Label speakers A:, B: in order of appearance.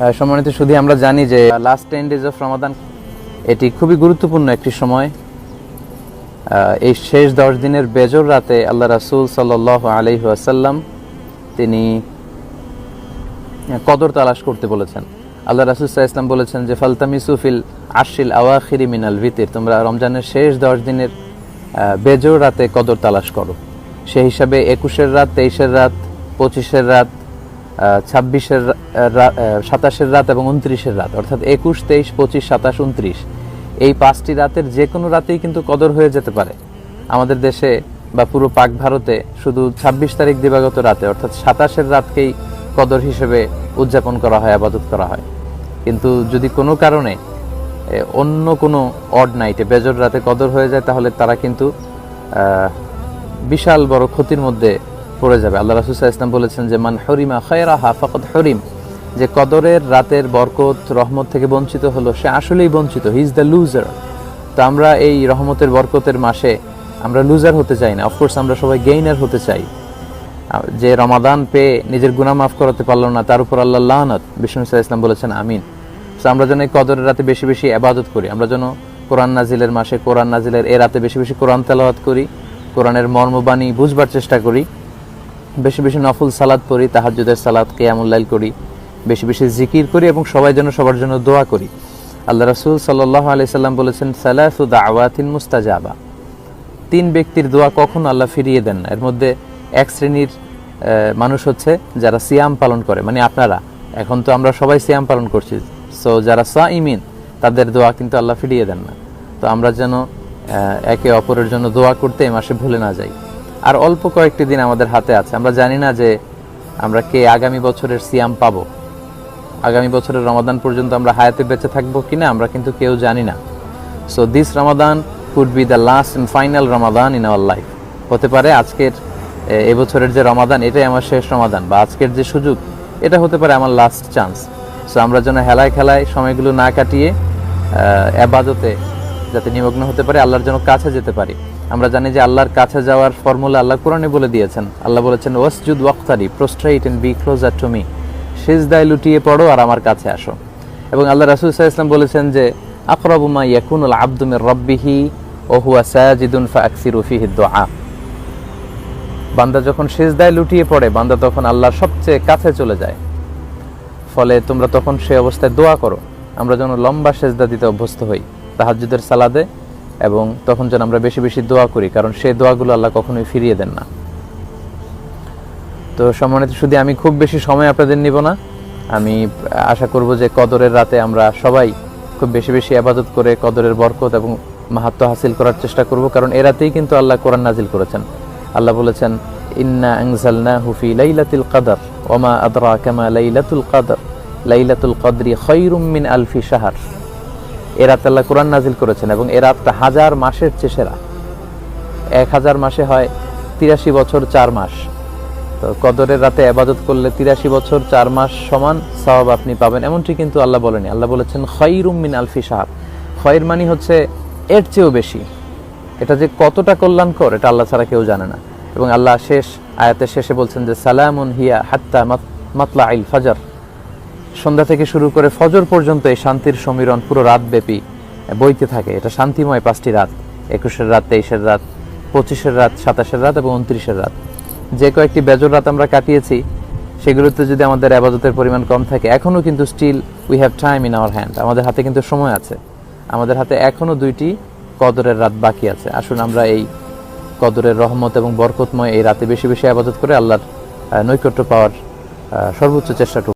A: সম্মানিত শুধু আমরা জানি যে last ten days of Ramadan এটি খুবই গুরুত্বপূর্ণ একটি সময়। এই শেষ দশ দিনের বেজর রাতে আল্লাহ রাসূল সাল্লাহ আলহি আসাল্লাম তিনি কদর তালাশ করতে বলেছেন। আল্লাহ রাসুল ইসলাম বলেছেন যে ফালতামি সুফিল আশিল আওয়াখিরি মিনাল ভিতির তোমরা রমজানের শেষ দশ দিনের বেজোর রাতে কদর তালাশ করো। সেই হিসাবে একুশের রাত, তেইশের রাত, পঁচিশের রাত ছাব্বিশের সাতাশের রাত এবং উনত্রিশের রাত, অর্থাৎ একুশ, তেইশ, পঁচিশ, সাতাশ, উনত্রিশ। এই পাঁচটি রাতের যে কোনো রাতেই কিন্তু কদর হয়ে যেতে পারে। আমাদের দেশে বা পুরো পাক ভারতে শুধু ছাব্বিশ তারিখ দিবাগত রাতে, অর্থাৎ সাতাশের রাতকেই কদর হিসেবে উদযাপন করা হয়, আবাদত করা হয়। কিন্তু যদি কোনো কারণে অন্য কোনো অড নাইটে, বেজর রাতে কদর হয়ে যায়, তাহলে তারা কিন্তু বিশাল বড় ক্ষতির মধ্যে পড়ে যাবে। আল্লাহ রাসুল ইসলাম বলেছেন যে, মান হরিমা খয়রাহা ফকত হরিম। যে কদরের রাতের বরকত, রহমত থেকে বঞ্চিত হলো, সে আসলেই বঞ্চিত। হি ইজ দ্য লুজার তো আমরা এই রহমতের বরকতের মাসে আমরা লুজার হতে চাই না। অফকোর্স আমরা সবাই গেইনার হতে চাই। যে রমাদান পেয়ে নিজের গুনাহ মাফ করাতে পারল না, তার উপর আল্লাহ লাহনত বিষ্ণু সাল্লাহ ইসলাম বলেছেন, আমিন। তো আমরা যেন এই কদরের রাতে বেশি বেশি আবাদত করি। আমরা যেন কোরআন নাজিলের মাসে কোরআন নাজিলের এ রাতে বেশি বেশি কোরআন তেলাওয়াত করি, কোরআনের মর্মবাণী বুঝবার চেষ্টা করি। বেশি বেশি নফল সালাদ পড়ি, তাহাজ্জুদের সালাদ কেয়ামুল্লাইল করি, বেশি বেশি জিকির করি এবং সবাই যেন সবার জন্য দোয়া করি। আল্লাহ রাসূল সাল্লাল্লাহু আলাইহি সাল্লাম বলেছেন, সালাসু দাওয়াতিন মুস্তাজাবা। তিন ব্যক্তির দোয়া কখনো আল্লাহ ফিরিয়ে দেন না। এর মধ্যে এক শ্রেণির মানুষ হচ্ছে যারা সিয়াম পালন করে মানে আপনারা। এখন তো আমরা সবাই সিয়াম পালন করছি। সো যারা সা ইমিন তাদের দোয়া কিন্তু আল্লাহ ফিরিয়ে দেন না। তো আমরা যেন একে অপরের জন্য দোয়া করতে এ মাসে ভুলে না যাই। আর অল্প কয়েকটি দিন আমাদের হাতে আছে। আমরা জানি না যে আমরা কে আগামী বছরের সিয়াম পাবো। আগামী বছরের রমাদান পর্যন্ত আমরা হায়াতে বেঁচে থাকব কিনা আমরা কিন্তু কেউ জানি না। So this Ramadan could be the last and final Ramadan in our life হতে পারে আজকের এবছরের যে রমাদান, এটাই আমার শেষ রমাদান বা আজকের যে সুযোগ, এটা হতে পারে আমার লাস্ট চান্স সো আমরা যেন হেলায় খেলায় সময়গুলো না কাটিয়ে আবাদতে যাতে নিমগ্ন হতে পারে, আল্লাহর জন্য কাছে যেতে পারি। আমরা জানি যে আল্লাহর কাছে যাওয়ার ফর্মুলা আল্লাহ কোরআনে বলে দিয়েছেন। আল্লাহ বলেছেন, ওয়াসজুদ ওয়াক্তারি prostrate and be closer to me. সেজদায় লুটিয়ে পড়ো আর আমার কাছে আসো। এবং আল্লাহ রাসুল ইসলাম বলেছেন যে আকরাবুমা ইয়াকুনুল আব্দুমির রব্বিহি ও হুয়া সাজিদুন ফাকসিরু ফিহি দুআ। বান্দা যখন সেজদায় লুটিয়ে পড়ে, বান্দা তখন আল্লাহর সবচেয়ে কাছে চলে যায়। ফলে তোমরা তখন সেই অবস্থায় দোয়া করো। আমরা যেন লম্বা সেজদা দিতে অভ্যস্ত হই। তাহাজ্জুদের সালাদে এবং তখন যেন আমরা বেশি বেশি দোয়া করি, কারণ সেই দোয়াগুলো আল্লাহ কখনোই ফিরিয়ে দেন না। তো সম্মানিত, শুধু আমি খুব বেশি সময় আপনাদের নিব না, আমি আশা করব যে কদরের রাতে আমরা সবাই খুব বেশি বেশি আবাদত করে কদরের বরকত এবং মাহাত্ম হাসিল করার চেষ্টা করব, কারণ এ রাতেই কিন্তু আল্লাহ কোরআন নাজিল করেছেন। আল্লাহ বলেছেন, ইন্না আনজালনা হুফি লাইলাতুল কদর ওমা আদরা কামা লাইলাতুল কদর, লাইলাতুল কদরি খৈরুম মিন আলফি শাহর। এ রাতে আল্লাহ কোরআন নাজিল করেছেন এবং এ রাতটা হাজার মাসের চেয়ে সেরা। এক হাজার মাসে হয় তিরাশি বছর চার মাস। তো কদরের রাতে আবাদত করলে তিরাশি বছর চার মাস সমান সওয়াব আপনি পাবেন। এমনটি কিন্তু আল্লাহ বলেনি। আল্লাহ বলেছেন খৈরুম মিন আলফি সাহাব খয়ের মানি হচ্ছে এর চেয়েও বেশি। এটা যে কতটা কল্যাণকর, এটা আল্লাহ ছাড়া কেউ জানে না। এবং আল্লাহ শেষ আয়াতের শেষে বলছেন যে, সালামুন হিয়া হাত্তা মাতলা আইল ফাজার। সন্ধ্যা থেকে শুরু করে ফজর পর্যন্ত এই শান্তির সমীরণ পুরো রাত ব্যাপী বইতে থাকে। এটা শান্তিময় পাঁচটি রাত, একুশের রাত, তেইশের রাত, পঁচিশের রাত, সাতাশের রাত এবং উনত্রিশের রাত। যে কয়েকটি বেজর রাত আমরা কাটিয়েছি, সেগুলোতে যদি আমাদের আবাদতের পরিমাণ কম থাকে এখনও কিন্তু still we have time in our hand আমাদের হাতে কিন্তু সময় আছে। আমাদের হাতে এখনও দুইটি কদরের রাত বাকি আছে। আসুন আমরা এই কদরের রহমত এবং বরকতময় এই রাতে বেশি বেশি আবাদত করে আল্লাহর নৈকট্য পাওয়ার সর্বোচ্চ চেষ্টা করব